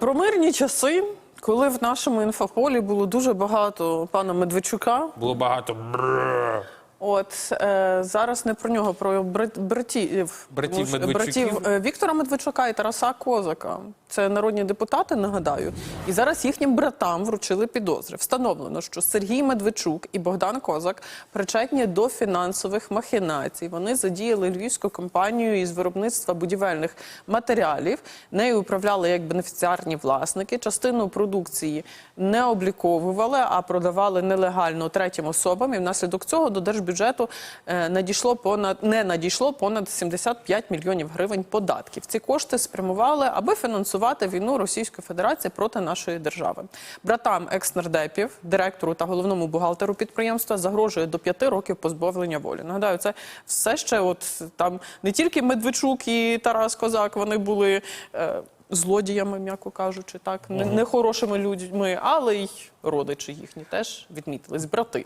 Про мирні часи, коли в нашому інфополі було дуже багато пана Медведчука. Було багато. От е, зараз не про нього, про брат, братів, Братів братів е, Віктора Медведчука і Тараса Козака. Це народні депутати, нагадаю. І зараз їхнім братам вручили підозри. Встановлено, що Сергій Медведчук і Богдан Козак причетні до фінансових махінацій. Вони задіяли львівську компанію із виробництва будівельних матеріалів. Нею управляли як бенефіціарні власники. Частину продукції не обліковували, а продавали нелегально третім особам. І внаслідок цього до держбюджету е, надійшло понад не надійшло понад 75 мільйонів гривень податків. Ці кошти спрямували, аби фінансувати війну Російської Федерації проти нашої держави. Братам екснардепів, директору та головному бухгалтеру підприємства загрожує до п'яти років позбавлення волі. Нагадаю, це все ще от там не тільки Медведчук і Тарас Козак, вони були. Е, Злодіями, м'яко кажучи, так не- нехорошими людьми, але й родичі їхні теж відмітились брати.